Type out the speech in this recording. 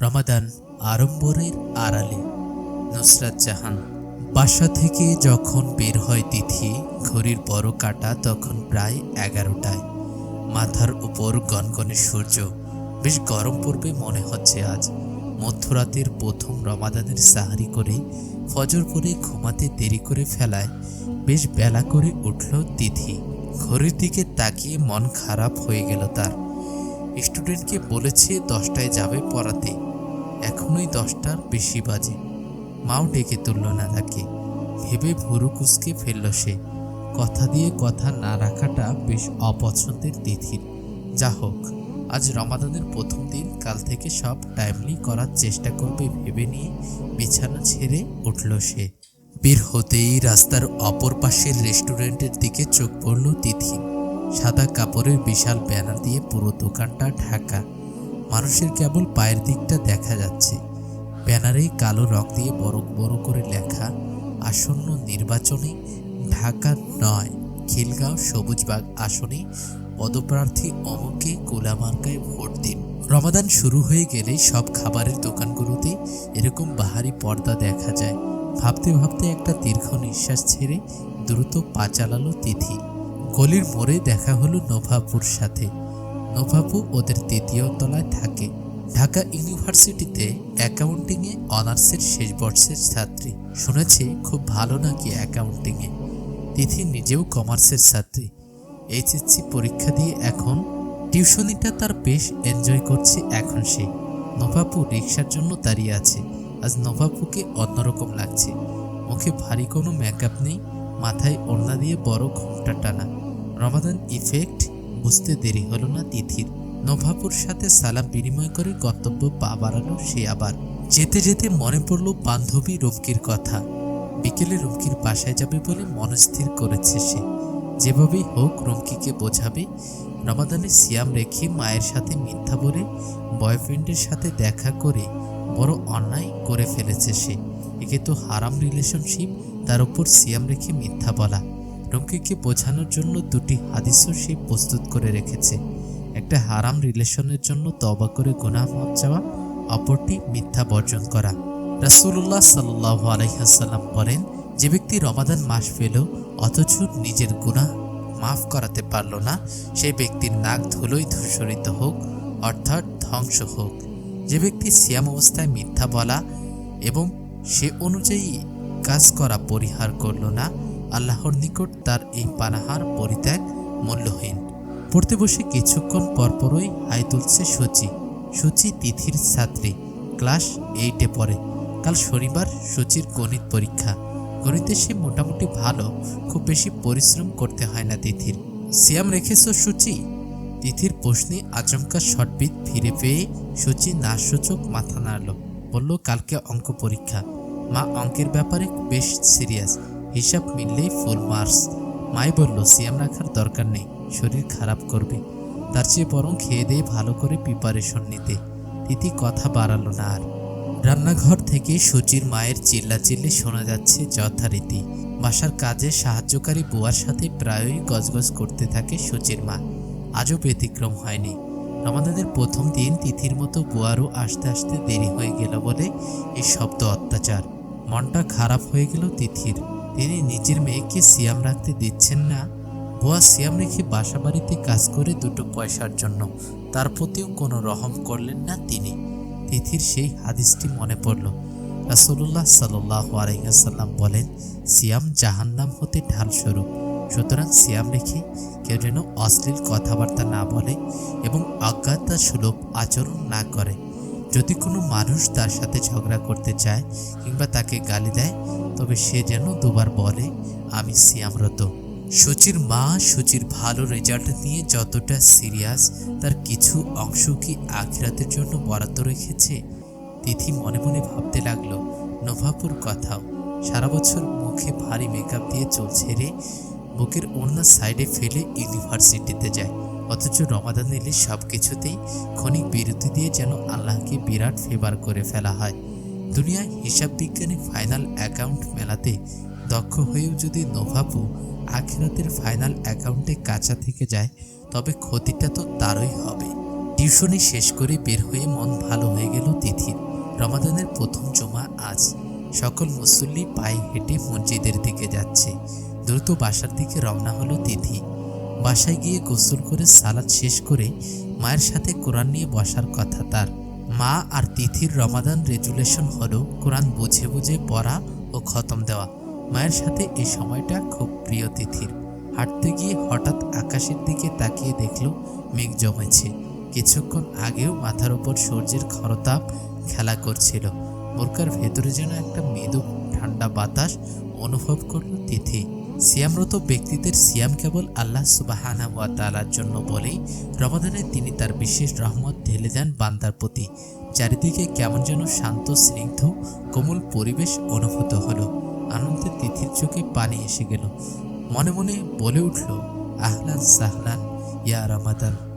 রমাদান আড়ম্বরের আড়ালে। নুসরাত জাহান, বাসা থেকে যখন বের হয় তিথি, ঘড়ির বড় কাটা তখন প্রায় এগারোটায়। মাথার উপর গনগনে সূর্য, বেশ গরম পড়বে মনে হচ্ছে আজ। মধ্যরাতের প্রথম রমাদানের সাহারি করে ফজর করে ঘুমাতে দেরি করে ফেলায়, বেশ বেলা করে উঠল তিথি। ঘড়ির দিকে তাকিয়ে মন খারাপ হয়ে গেল তার। স্টুডেন্টকে বলেছে দশটায় যাবে পড়াতে। এখনোই দশটার বেশি বাজে। মাও ডেকে তুলল না তাকে ভেবে ভুরু কুচকে ফেলল সে। কথা দিয়ে কথা না রাখাটা বেশ অপছন্দের তিথির। যা হোক, আজ রমাদানের প্রথম দিন, কাল থেকে সব টাইমলি করার চেষ্টা করবে ভেবে নিয়ে বিছানা ছেড়ে উঠল সে। বের হতেই রাস্তার অপর পাশের রেস্টুরেন্টের দিকে চোখ পড়ল তিথি। সাদা কাপড়ের বিশাল ব্যানার দিয়ে পুরো দোকানটা ঢাকা। মানুষের কেবল পায়ের দিকটা দেখা যাচ্ছে। ব্যানারে কালো রং দিয়ে বড় বড় করে লেখা, আসন্ন নির্বাচনে ঢাকা নয়, খিলগাঁও সবুজবাগ আসনে পদপ্রার্থী অমুকে গোলামার্কায় ভোট দিন। রমাদান শুরু হয়ে গেলে সব খাবারের দোকানগুলোতে এরকম বাহারি পর্দা দেখা যায়। ভাবতে ভাবতে একটা দীর্ঘ নিঃশ্বাস ছেড়ে দ্রুত পা চালালো তিথি। গলির মোড়ে দেখা হলো নোভাপুর সাথে। নোভাপু ওদের তৃতীয় তলায় থাকে। ঢাকা ইউনিভার্সিটিতে অ্যাকাউন্টিংয়ে অনার্সের শেষ বর্ষের ছাত্রী। শুনেছি, খুব ভালো নাকি অ্যাকাউন্টিংয়ে? তিথি নিজেও কমার্সের ছাত্রী। এইচএসসি পরীক্ষা দিয়ে এখন টিউশনিটা তার বেশ এনজয় করছে এখন সে। নভাপু রিক্সার জন্য দাঁড়িয়ে আছে। আজ নভাপুকে অন্যরকম লাগছে। মুখে ভারী কোনো মেকআপ নেই, মাথায় ওড়না দিয়ে বড় ঘোমটা টানা। রমাদান ইফেক্ট বুঝতে দেরি হলো না তিথির। নভাপুর সাথে সালাম বিনিময় করে গন্তব্য পা বাড়ালো সে আবার। যেতে যেতে মনে পড়ল বান্ধবী রুমকির কথা। বিকেলে রুমকির বাসায় যাবে বলে মনস্থির করেছে সে। যেভাবেই হোক রুমকিকে বোঝাবে, রমাদানে সিয়াম রেখে মায়ের সাথে মিথ্যা বলে বয়ফ্রেন্ডের সাথে দেখা করে বড় অন্যায় করে ফেলেছে সে। একে তো হারাম রিলেশনশিপ, তার উপর সিয়াম রেখে মিথ্যা বলা। রুমকিকে বোঝানোর জন্য দুটি হাদিসও সে প্রস্তুত করে রেখেছে। একটা হারাম রিলেশনের জন্য তবা করে গুনাহ মাপ চাওয়া, অপরটি মিথ্যা বর্জন করা। রাসূলুল্লাহ সাল্লাহ আলাইহাল্লাম বলেন, যে ব্যক্তি রমাদান মাস পেল অথচ নিজের গুণা মাফ করাতে পারল না সেই ব্যক্তির নাক ধুলোই ধূসরিত হোক, অর্থাৎ ধ্বংস হোক। যে ব্যক্তি সিয়াম অবস্থায় মিথ্যা বলা এবং সে অনুযায়ী কাজ করা পরিহার করল না আল্লাহর নিকট তার এই পানাহার পরিত্যাগ মূল্যহীন। পড়তে বসে কিছুক্ষণ পরপরই হাই তুলছে সূচি। সূচি তিথির ছাত্রী। ক্লাস এইটে পড়ে। কাল শনিবার সূচির গণিত পরীক্ষা। গণিতে সে মোটামুটি ভালো, খুব বেশি পরিশ্রম করতে হয় না তিথির। সিয়াম রেখেছ সূচি? তিথির প্রশ্নে আচমকা শটবিট ফিরে পেয়ে সূচি না সূচক মাথা নাড়ল। বলল, কালকে অঙ্ক পরীক্ষা। মা অঙ্কের ব্যাপারে বেশ সিরিয়াস হিসাব মিললেই ফুল মার্কস মাই বলল, সিয়াম রাখার দরকার নেই, শরীর খারাপ করবে। তার চেয়ে বরং খেয়ে দিয়ে ভালো করে প্রিপারেশন নিতে। তিথি কথা বাড়ালো না আর। রান্নাঘর থেকে সুচির মায়ের চিল্লাচিল্লি শোনা যাচ্ছে যথারীতি। বাসার কাজে সাহায্যকারী বুয়ার সাথে প্রায়ই গজগজ করতে থাকে সুচির মা। আজও ব্যতিক্রম হয়নি। রমাদানের প্রথম দিন তিথির মতো বুয়ারও আসতে আসতে দেরি হয়ে গেল বলে এই শব্দ অত্যাচার। মনটা খারাপ হয়ে গেল তিথির। তিনি নিজের মেয়েকে সিয়াম রাখতে দিচ্ছেন না। বুয়া সিয়াম রেখে বাসা বাড়িতে কাজ করে দুটো পয়সার জন্য। তার প্রতিও কোনো রহম করলেন না তিনি। তিথির সেই হাদিসটি মনে পড়ল। রাসুল্লাহ সাল্লাহ বলেন, সিয়াম জাহান্নাম হতে ঢাল স্বরূপ সুতরাং সিয়াম রেখে কেউ যেন অশ্লীল কথাবার্তা না বলে এবং অজ্ঞাতা সুলভ আচরণ না করে। যদি কোনো মানুষ তার সাথে ঝগড়া করতে চায় কিংবা তাকে গালি দেয়, তবে সে যেন দুবার বলে, আমি সিয়ামরত সুচির মা সুচির ভালো রেজাল্ট নিয়ে যতটা সিরিয়াস তার কিছু অংশ কি আখিরাতের জন্য বরাদ্দ রেখেছে? তিথি মনে মনে ভাবতে লাগল, নোভাপুর কথাও, সারা বছর মুখে ভারী মেকআপ দিয়ে চুল ছেড়ে বুকের অন্য সাইডে ফেলে ইউনিভার্সিটিতে যায়। অথচ রমাদান এলে সব কিছুতেই ক্ষণিক বিরতি দিয়ে যেন আল্লাহকে বিরাট ফেভার করে ফেলা হয়। দুনিয়ায় হিসাব বিজ্ঞানী ফাইনাল অ্যাকাউন্ট মেলাতে দক্ষ হয়েও যদি নোভাপু আখিরাতের ফাইনাল অ্যাকাউন্টে কাঁচা থেকে যায়, তবে ক্ষতিটা তো তারই হবে। টিউশনি শেষ করে বের হয়ে মন ভালো হয়ে গেল তিথির। রমাদানের প্রথম জমা আজ। সকল মুসল্লি পায়ে হেঁটে মসজিদের দিকে যাচ্ছে। দ্রুত বাসার দিকে রওনা হলো তিথি। বাসায় গিয়ে গোসল করে সালাদ শেষ করে মায়ের সাথে কোরআন নিয়ে বসার কথা তার। মা আর তিথির রমাদান রেজুলেশন হলো কোরআন বুঝে বুঝে পড়া ও খতম দেওয়া। মায়ের সাথে এই সময়টা খুব প্রিয় তিথির। হাঁটতে গিয়ে হঠাৎ আকাশের দিকে তাকিয়ে দেখল মেঘ জমেছে। কিছুক্ষণ আগেও মাথার উপর সূর্যের খরতাপ খেলা করছিল। বোরকার ভেতরে যেন একটা মৃদু ঠান্ডা বাতাস অনুভব করল তিথি। সিয়ামরত ব্যক্তিদের সিয়াম কেবল আল্লাহ সুবাহানা ওয়া তালার জন্য বলেই রমাদানে তিনি তার বিশেষ রহমত ঢেলে দেন বান্দার প্রতি। চারিদিকে কেমন যেন শান্ত, স্নিগ্ধ, কোমল পরিবেশ অনুভূত হলো। আনন্দের তিথির চোখে পানি এসে গেল। মনে মনে বলে উঠল, আহলান সাহলান ইয়া রমাদান।